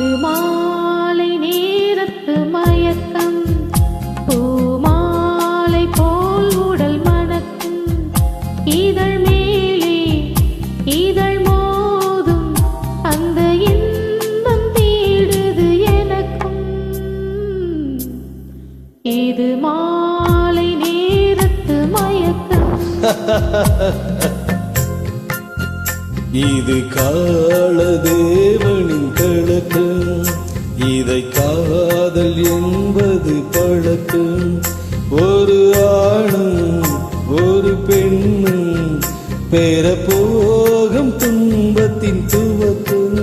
இது மாலை நேரத்து மயக்கம். பூமாலை போல் உடல் மணக்கும். இதழ் மேலே இதழ் மோதும். அந்த இன்பம் தேடுது எனக்கும். இது மாலை நேரத்து மயக்கம். இது காலதேவனின் கணக்கம் இதை காதல் என்பது பழக்கம் ஒரு ஆணும் ஒரு பெண்ணும் பெற போகும் துன்பத்தின் துவக்கம்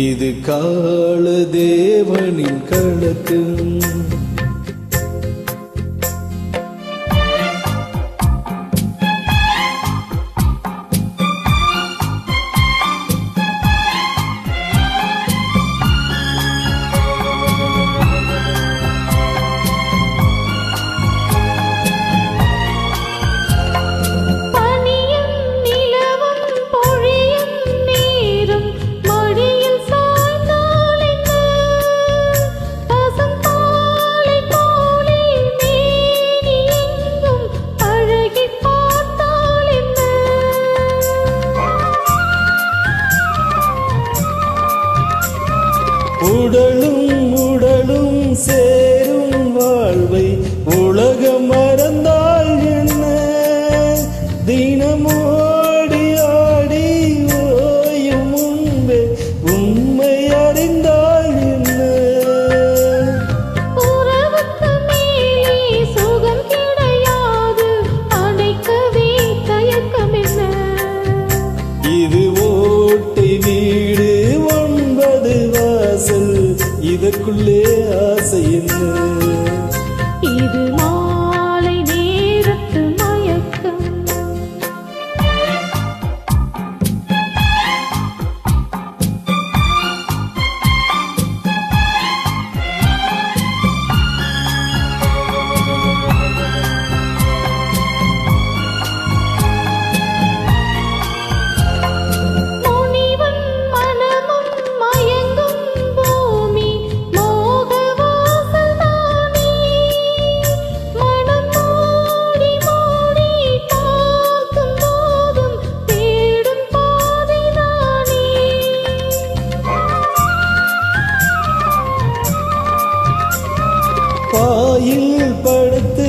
இது காலதேவனின் கணக்கம் உடலும் உடலும் சேரும் வாழ்வை உலகம் மறந்தால் என்ன? தினமும் இதற்குள்ளே ஆசை என்ன? இது பாயில் படுத்து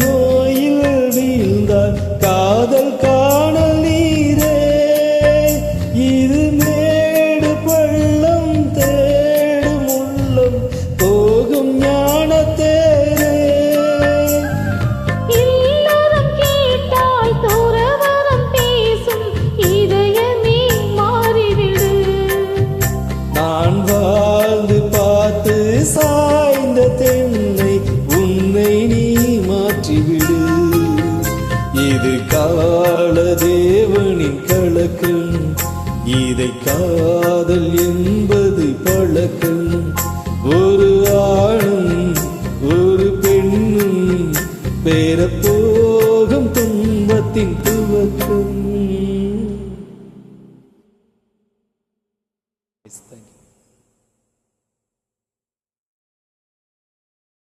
நோயில் வீழ்ந்தால் காதல் காணல் நீரே. இது மேடு பள்ளம் தேடும் உள்ளம் போகும் ஞான தேரே. பேசும் இதயமே மாறிவிடு. நான் வாழ்ந்து பார்த்து சாய்ந்த தென்னை இதை காதல் என்பது பழக்கம் ஒரு ஆணும் ஒரு பெண்ணும் பேரப்போகும் துன்பத்தின் துவக்கம் Thank you.